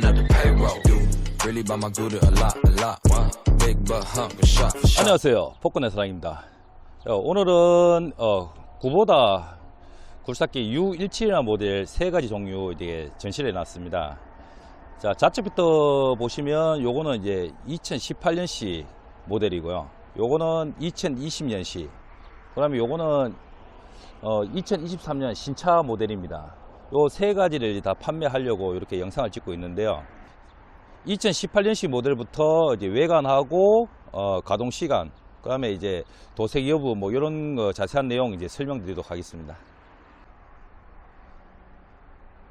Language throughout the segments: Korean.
up the payroll. Do really buy my good a lot, a lot. Big butt hump, a shot for shot. 안녕하세요. 복근의 사랑입니다. 어, 오늘은 어, 구보다 굴삭기 U17이라는 모델 세 가지 종류 이제 전시를 해놨습니다. 자, 좌측부터 보시면 요거는 이제 2018년식 모델이고요. 요거는 2020년식. 그 다음에 요거는 어, 2023년 신차 모델입니다. 요 세 가지를 다 판매하려고 이렇게 영상을 찍고 있는데요. 2018년식 모델부터 이제 외관하고 어, 가동 시간, 그다음에 이제 도색 여부 뭐 이런 거 자세한 내용 이제 설명드리도록 하겠습니다.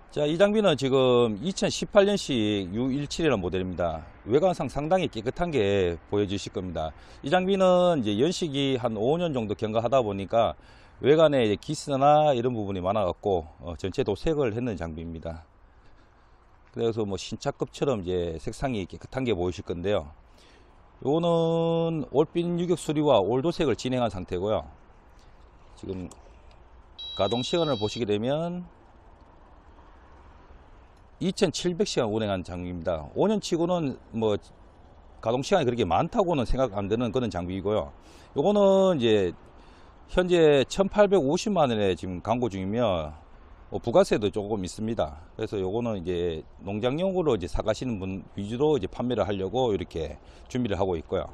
자, 이 장비는 지금 2018년식 U17이라는 모델입니다. 외관상 상당히 깨끗한 게 보여주실 겁니다. 이 장비는 이제 연식이 한 5년 정도 경과하다 보니까 외관에 이제 기스나 이런 부분이 많아갖고 어, 전체 도색을 했는 장비입니다. 그래서 뭐 신차급처럼 이제 색상이 깨끗한 게 보이실 건데요. 요거는 올빛 유격 수리와 올도색을 진행한 상태고요. 지금 가동 시간을 보시게 되면 2700시간 운행한 장비입니다. 5년 치고는 뭐 가동 시간이 그렇게 많다고는 생각 안 드는 그런 장비이고요. 요거는 이제 현재 1850만 원에 지금 광고 중이며 뭐 부가세도 조금 있습니다. 그래서 요거는 이제 농장용으로 이제 사가시는 분 위주로 이제 판매를 하려고 이렇게 준비를 하고 있고요.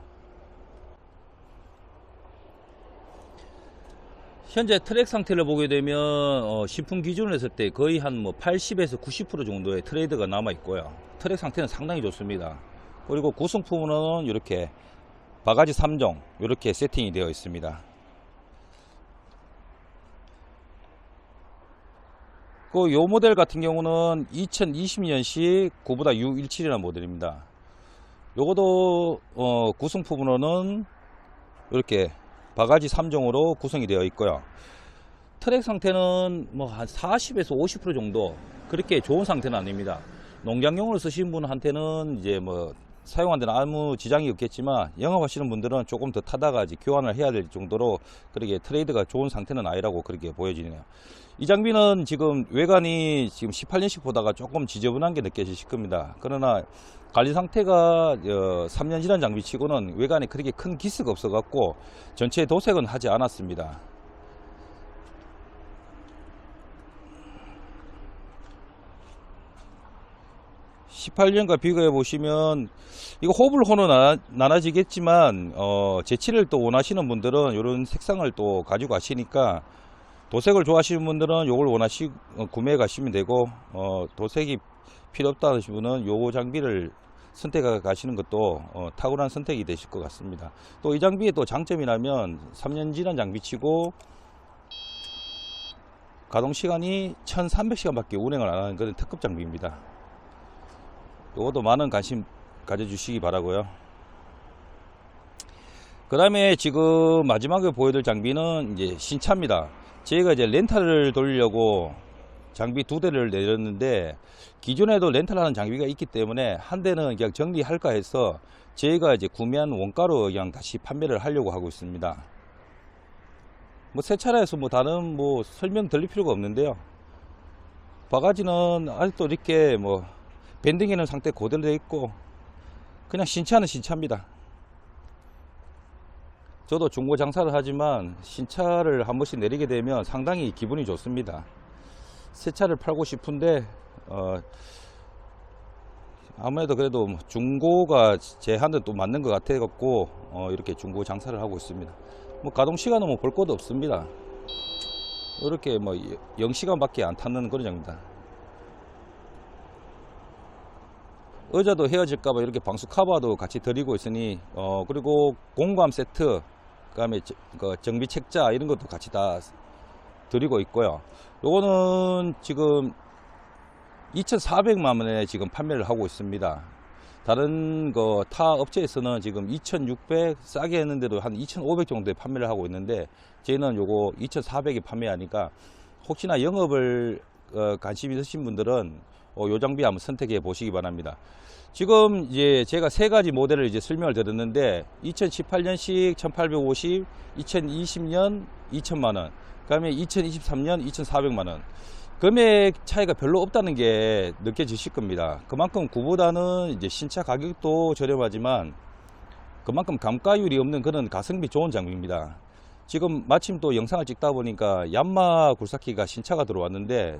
현재 트랙 상태를 보게 되면 어, 신품 기준으로 했을 때 거의 한 뭐 80에서 90% 정도의 트레이드가 남아 있고요. 트랙 상태는 상당히 좋습니다. 그리고 구성품은 이렇게 바가지 3종 이렇게 세팅이 되어 있습니다. 그 요 모델 같은 경우는 2020년식 구보다 U17이라는 모델입니다. 요것도 어, 구성품으로는 이렇게 바가지 3종으로 구성이 되어 있고요. 트랙 상태는 뭐 한 40에서 50% 정도 그렇게 좋은 상태는 아닙니다. 농장용으로 쓰시는 분한테는 이제 뭐 사용한 데는 아무 지장이 없겠지만 영업하시는 분들은 조금 더 타다가 이제 교환을 해야 될 정도로 그렇게 트레이드가 좋은 상태는 아니라고 그렇게 보여지네요. 이 장비는 지금 외관이 지금 18년식 보다가 조금 지저분한 게 느껴지실 겁니다. 그러나 관리 상태가 어, 3년 지난 장비치고는 외관에 그렇게 큰 기스가 없어갖고 전체 도색은 하지 않았습니다. (18년과) 비교해 보시면 이거 호불 호는 나- 나눠지겠지만 어 재치를 또 원하시는 분들은 이런 색상을 또 가지고 가시니까 도색을 좋아하시는 분들은 이걸 원하시 어, 구매해 가시면 되고 어 도색이 필요 없다 하시는 분은 요 장비를 선택해 가시는 것도 어, 탁월한 선택이 되실 것 같습니다. 또 이 장비의 또 장점이라면 3년 지난 장비치고 가동 시간이 1300시간밖에 운행을 안 하는 그런 특급 장비입니다. 요것도 많은 관심 가져주시기 바라고요. 그 다음에 지금 마지막에 보여드릴 장비는 이제 신차입니다. 저희가 이제 렌탈을 돌리려고 장비 두 대를 내렸는데 기존에도 렌탈하는 장비가 있기 때문에 한 대는 그냥 정리할까 해서 저희가 이제 구매한 원가로 그냥 다시 판매를 하려고 하고 있습니다. 뭐 새 차라서 뭐 다른 뭐 설명 드릴 필요가 없는데요. 바가지는 아직도 이렇게 뭐 밴딩에는 상태 그대로 되어 있고 그냥 신차는 신차입니다. 저도 중고 장사를 하지만 신차를 한 번씩 내리게 되면 상당히 기분이 좋습니다. 새 차를 팔고 싶은데 어, 아무래도 그래도 뭐 중고가 제 한테 또 맞는 것 같아 갖고 어, 이렇게 중고 장사를 하고 있습니다. 뭐 가동 시간은 뭐 볼 것도 없습니다. 이렇게 뭐 0시간밖에 안 타는 그런 장입니다. 의자도 헤어질까봐 이렇게 방수 커버도 같이 드리고 있으니 어 그리고 공구함 세트 그다음에 저- 그 정비 책자 이런 것도 같이 다 드리고 있고요. 요거는 지금 2,400만 원에 지금 판매를 하고 있습니다. 다른 그 타 업체에서는 지금 2,600 싸게 했는데도 한 2,500 정도에 판매를 하고 있는데 저희는 요거 2,400에 판매하니까 혹시나 영업을 어, 관심 있으신 분들은 어, 요 장비 한번 선택해 보시기 바랍니다. 지금 이제 제가 세 가지 모델을 이제 설명을 드렸는데 2018년식 1850, 2020년 2000만 원, 그다음에 2023년 2400만 원. 금액 차이가 별로 없다는 게 느껴지실 겁니다. 그만큼 구보다는 이제 신차 가격도 저렴하지만 그만큼 감가율이 없는 그런 가성비 좋은 장비입니다. 지금 마침 또 영상을 찍다 보니까 얀마 굴삭기가 신차가 들어왔는데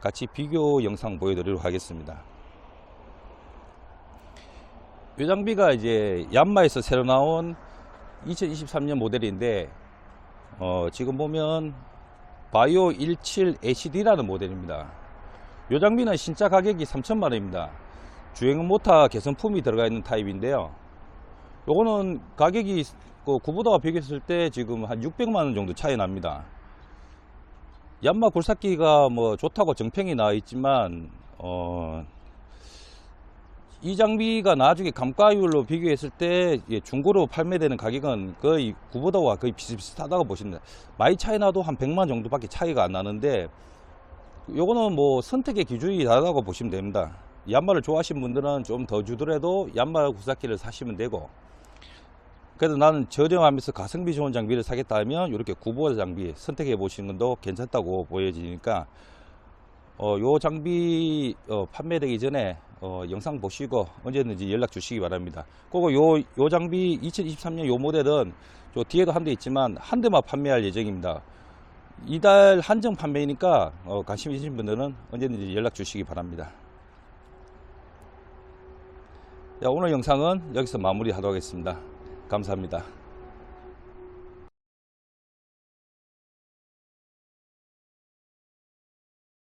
같이 비교 영상 보여드리도록 하겠습니다. 이 장비가 이제 얀마에서 새로 나온 2023년 모델인데 어, 지금 보면 바이오 17 HD라는 모델입니다. 이 장비는 신차 가격이 3천만 원입니다. 주행 모터 개선품이 들어가 있는 타입인데요. 요거는 가격이 그 구보다와 비교했을 때 지금 한 600만 원 정도 차이 납니다. 얀마 굴삭기가 뭐 좋다고 정평이 나와 있지만 어, 이 장비가 나중에 감가율로 비교했을 때 예, 중고로 판매되는 가격은 거의 구보다와 거의 비슷비슷하다고 보시면 돼요. 많이 차이 나도 한 100만 정도밖에 차이가 안 나는데 요거는 뭐 선택의 기준이 다르다고 보시면 됩니다. 얀마를 좋아하시는 분들은 좀 더 주더라도 얀마 굴삭기를 사시면 되고 그래도 나는 저렴하면서 가성비 좋은 장비를 사겠다 하면 이렇게 구보 장비 선택해 보시는 것도 괜찮다고 보여지니까 어, 요 장비 어, 판매되기 전에 어, 영상 보시고 언제든지 연락 주시기 바랍니다. 그리고 요, 요 장비 2023년 요 모델은 저 뒤에도 한 대 있지만 한 대만 판매할 예정입니다. 이달 한정 판매이니까 어, 관심 있으신 분들은 언제든지 연락 주시기 바랍니다. 자, 오늘 영상은 여기서 마무리하도록 하겠습니다. 감사합니다.